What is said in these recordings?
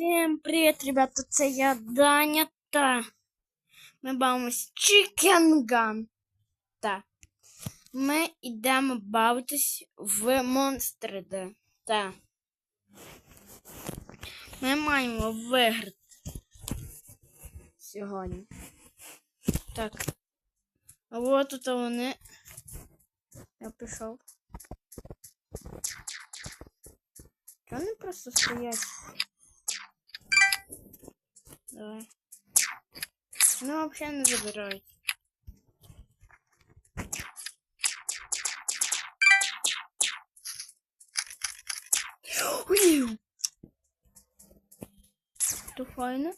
Всім привіт, ребята, це я Даня та ми бавимось Chicken Gun. Так. Ми йдемо бавитись в монстри. Так. Ми маємо виграти сьогодні. Так. А от тут вони. Я пішов. Чого вони просто стоять? Давай. Ну, вообще не забирають. Ой! То файно.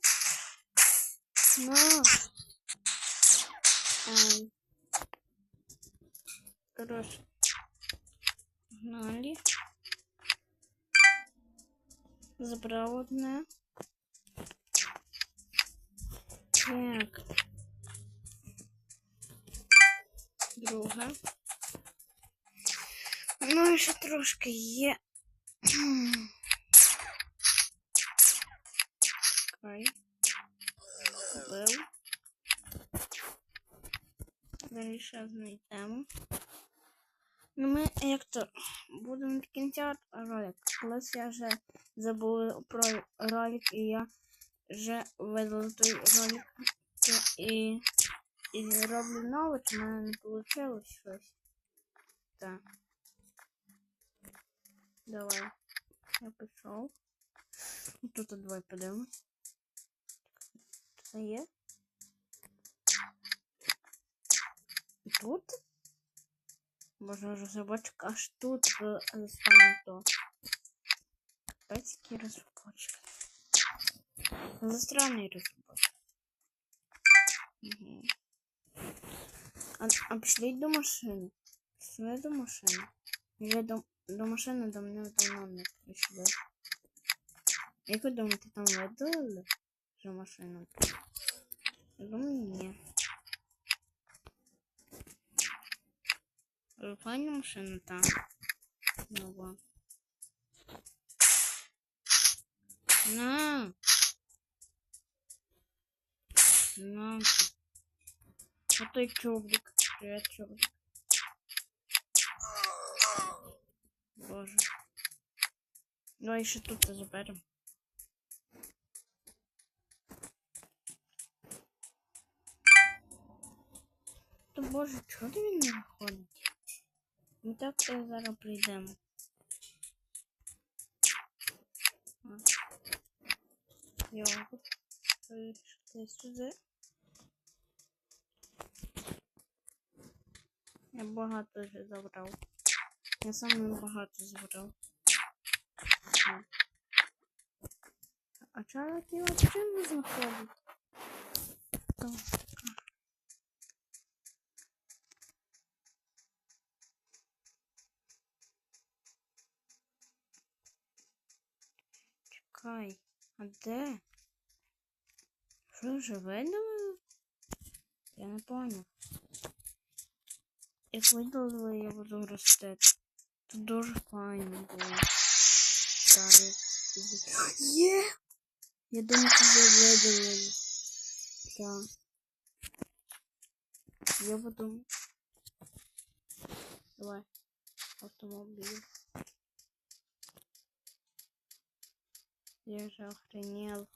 На. Ай. Короче. Гнали. Забрав одне. Так. Друга. Ну, і ще трошки є. Чекай. Купив. Далі ще знайдемо. Ну, ми як то будемо до кінця ролик. Колись я вже забув про ролик, і я вже видала той ролик і, і роблю нове, чи в мене не вийшло щось. Так. Давай. Я пішов. Тут давай подивимось. Це є? Тут? Боже, вже собачка аж тут в стане то. Опять такие разработчики. За странные разработчики. Угу. А, а пошли до машины. Пошли до машины. Или до, до машини до мене давно не прийшли. Як ви думаєте, там видалили вже машину? Я думаю, ні. Але Файна машина там. Нова. На. На. А той чоблик. Привет, чоблик. Боже. Давай ще тут заберемо. То боже, чого він не виходить? Ми так то зараз прийдемо. А. Йогурт. Вирішити сюди. Я багато вже забрав. Я саме багато забрав. А чарлики взагалі не знаходять? Чекай, а де? Що вже видалили? Я не поняв. Як видалили, я буду рости. Це дуже файно було. Так, Є! Я думаю, це вже видалили. Так. Я буду. Давай. Автомобиль. Я же охренел.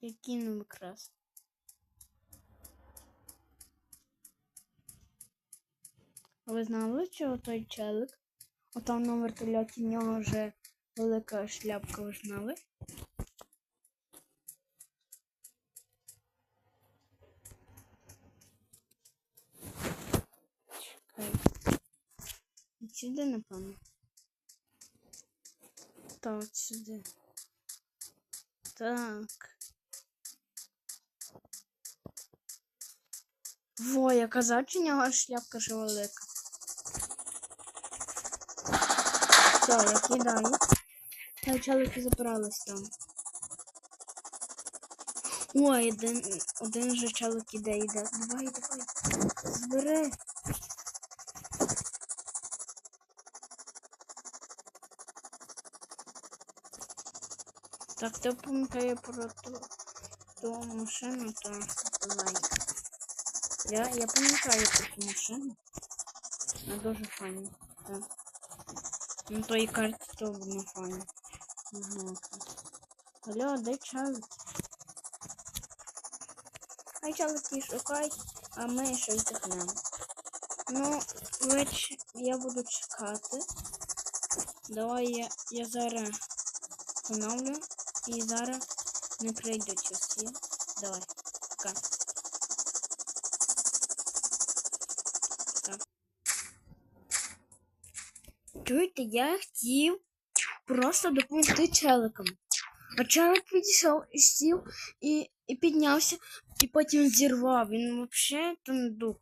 Я кинул якраз. А ви знали, що той челик? Отам на вертольоті в нього вже велика шляпка, ви знали? Сюди, напевно. Та от сюди. Так. Во, я казав, чи нього шляпка же велика. Все, я кидаю. Та чоловіки забрались там. Ой, один один же чоловік іде, іде. Давай, давай. Збери. Так, ти пам'ятає про ту, ту машину, то давай. Я, я пам'ятаю про ту машину. Вона дуже файна. Так. Ну то і карта то вона файна. Ага. Алло, де чалик? Хай чалики шукай, а ми ще втихнемо. Ну, веч, я буду чекати. Давай я, я зараз встановлю і зараз не прийдуть часи. Давай, пока. Чуєте, я хотів просто допомогти челикам. А челик підійшов і сів і, і піднявся, і потім зірвав. Він взагалі тундук.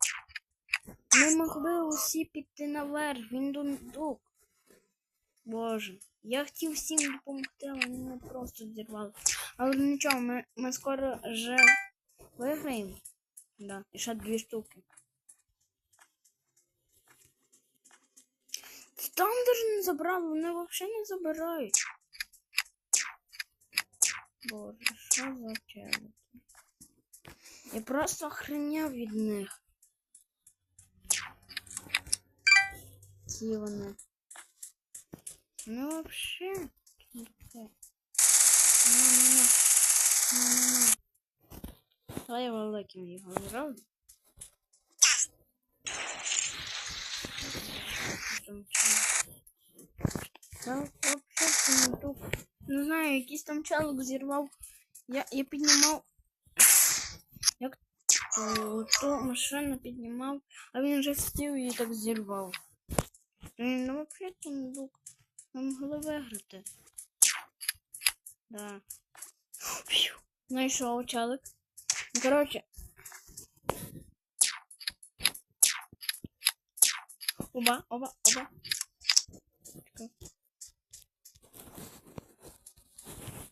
Ми могли усі піти наверх, він дундук. Боже, я хотів всім допомогти, але мене просто зірвали. Але нічого, ми, ми скоро вже виграємо. Да, і ще дві штуки. Там даже не забрали, вони взагалі не забирають. Боже, що за челики? Я просто охреняв від них. Які вони. Ну вообще. Ну-ну-ну. Ну-ну-ну. Давай великим його зроблю. Там? Та не тут. Не знаю, якийсь там челик зірвав. Я, я піднімав. Як ту машину піднімав, а він вже сів і так зірвав. Ну взагалі сундук. Ми могли виграти. Да. Знайшов челик. Ну, коротше. Оба, оба, оба. Чекай.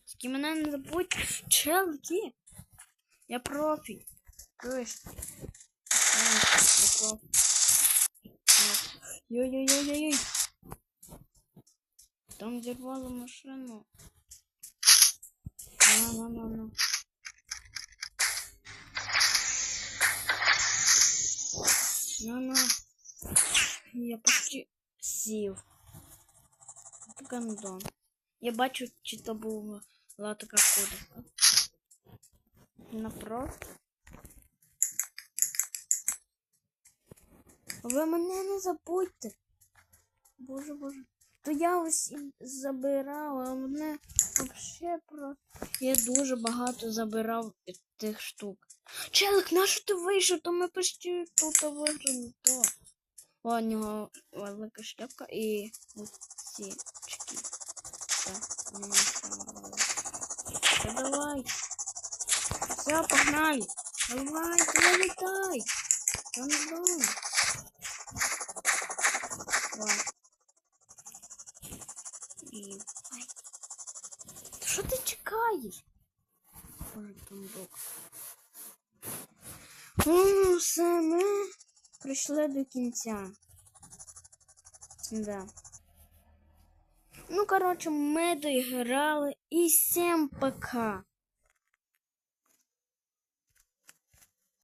Тільки мене не забудь. Челки. Я профі. Йой-йой-йой-йой. Там зірвало машину. На-на-на-на. На-на. Я почти сів. Гандон. Я бачу, чи то була така ходовка. Напроти. Ви мене не забудьте. Боже, боже. То я ось і забирала, а мене взагалі про. Я дуже багато забирав тих штук. Челик, на що ти вийшов? То ми почти тут виграли. То. О, у нього велика шляпка і ці очки. Так, ну, Та давай. Все, погнали. Давай, вилітай. Там давай. Давай. І... Ай. Та Що ти чекаєш? Боже, там бок. Ну, все, ми до кінця. Да. Ну, коротше, ми доіграли і всім пока.